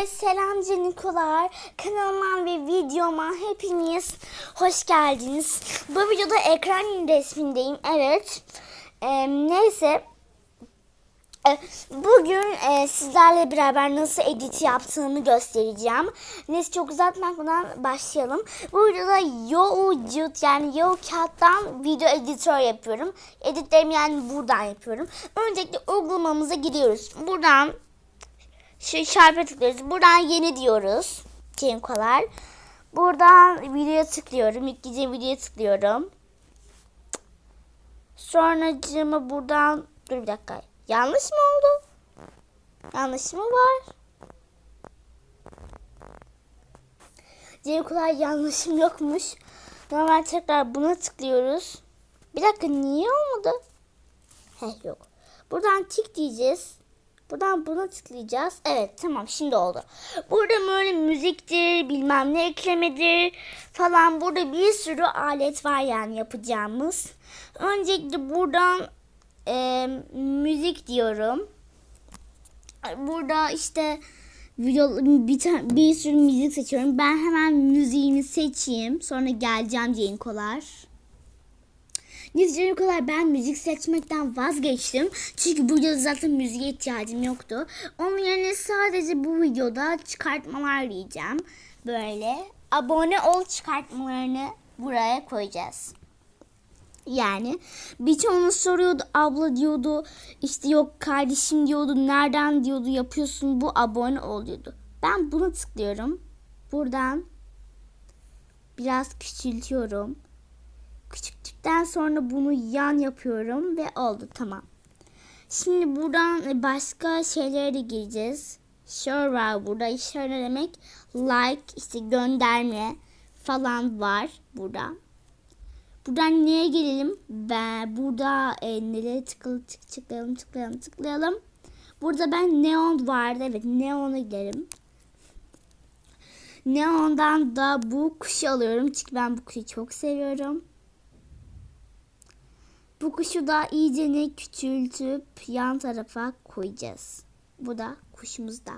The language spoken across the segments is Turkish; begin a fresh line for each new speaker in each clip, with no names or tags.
Evet selam canikolar. Kanalıma ve videoma hepiniz hoş geldiniz. Bu videoda ekran resmindeyim. Evet. Ee, neyse. Ee, Bugün e, sizlerle beraber nasıl edit yaptığımı göstereceğim. Neyse çok uzatmadan başlayalım. Bu videoda YoUcut yani Yo Kağıt'tan video editör yapıyorum. Editlerimi yani buradan yapıyorum. Öncelikle uygulamamıza giriyoruz. Buradan şu şarpa tıklıyoruz. Buradan yeni diyoruz. Cenkolar. Buradan videoya tıklıyorum. Yükleyeceğim videoya tıklıyorum. Sonra buradan dur bir dakika. Yanlış mı oldu? Yanlış mı var? Cenkolar yanlışım yokmuş. Normal tekrar buna tıklıyoruz. Bir dakika niye olmadı? Heh yok. Buradan tik diyeceğiz. Buradan buna tıklayacağız. Evet tamam şimdi oldu. Burada böyle müziktir bilmem ne eklemedir falan. Burada bir sürü alet var yani yapacağımız. Öncelikle buradan e, müzik diyorum. Burada işte video bir, bir sürü müzik seçiyorum. Ben hemen müziğimi seçeyim. Sonra geleceğim Cenkolar. Neyse kadar ben müzik seçmekten vazgeçtim. Çünkü bu videoda zaten müziğe ihtiyacım yoktu. Onun yerine sadece bu videoda çıkartmalar diyeceğim. Böyle abone ol çıkartmalarını buraya koyacağız. Yani birçoğunuz soruyordu abla diyordu işte yok kardeşim diyordu nereden diyordu yapıyorsun bu abone ol diyordu. Ben buna tıklıyorum. Buradan biraz küçültüyorum. Küçülttükten sonra bunu yan yapıyorum ve oldu tamam. Şimdi buradan başka şeylere de gireceğiz. Share var burada. Share ne demek? Like, işte gönderme falan var burada. Buradan neye gelelim? Ben burada e, nelere tıklı tık, tıklayalım tıklayalım tıklayalım. Burada ben neon vardı. Evet neona gidelim. Neon'dan da bu kuşu alıyorum. Çünkü ben bu kuşu çok seviyorum. Bu kuşu da iyicene küçültüp yan tarafa koyacağız. Bu da kuşumuz da.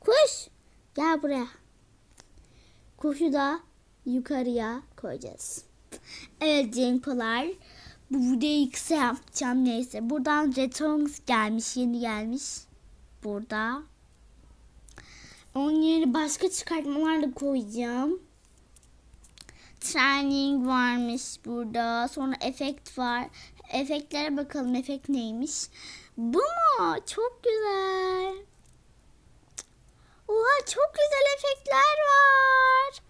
Kuş gel buraya. Kuşu da yukarıya koyacağız. Evet Cenkolar. Bu videoyu kısa yapacağım neyse. Buradan Returns gelmiş yeni gelmiş. Burada. Onun yerine başka çıkartmalar da koyacağım. Training varmış burada. Sonra efekt var. Efektlere bakalım. Efekt neymiş? Bu mu? Çok güzel. Oha çok güzel efektler var.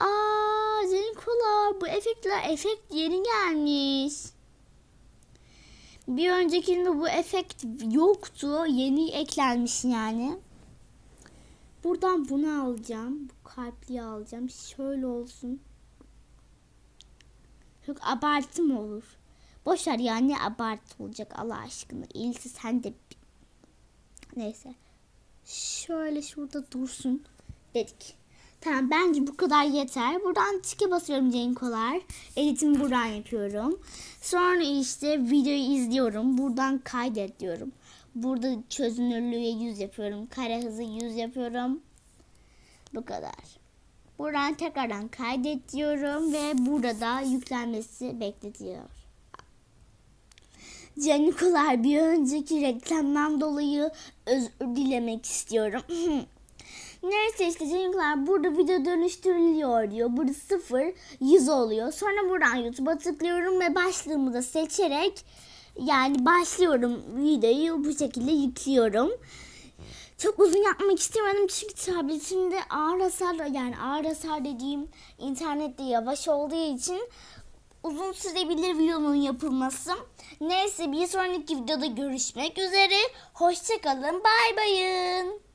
Aa Zenkola bu efektler efekt yeni gelmiş. Bir öncekinde bu efekt yoktu. Yeni eklenmiş yani. Buradan bunu alacağım. Bu kalpliyi alacağım. Şöyle olsun. Çok abartı mı olur? Boşver ya ne abartı olacak Allah aşkına. İyisi sen de neyse. Şöyle şurada dursun dedik. Tamam bence bu kadar yeter. Buradan tike basıyorum Cenkolar. Editimi buradan yapıyorum. Sonra işte videoyu izliyorum. Buradan kaydet diyorum. Burada çözünürlüğe 100 yapıyorum. Kare hızı 100 yapıyorum. Bu kadar. Buradan tekrardan kaydet diyorum ve burada yüklenmesi bekletiyor. Canikolar bir önceki reklamdan dolayı özür dilemek istiyorum. Neyse işte Canikolar burada video dönüştürülüyor diyor. Burada 0 100 oluyor. Sonra buradan YouTube'a tıklıyorum ve başlığımı da seçerek yani başlıyorum videoyu bu şekilde yüklüyorum. Çok uzun yapmak istemedim çünkü tabletimde ağır hasar yani ağır hasar dediğim internette yavaş olduğu için uzun sürebilir videonun yapılması. Neyse bir sonraki videoda görüşmek üzere. Hoşçakalın. Bay bayın.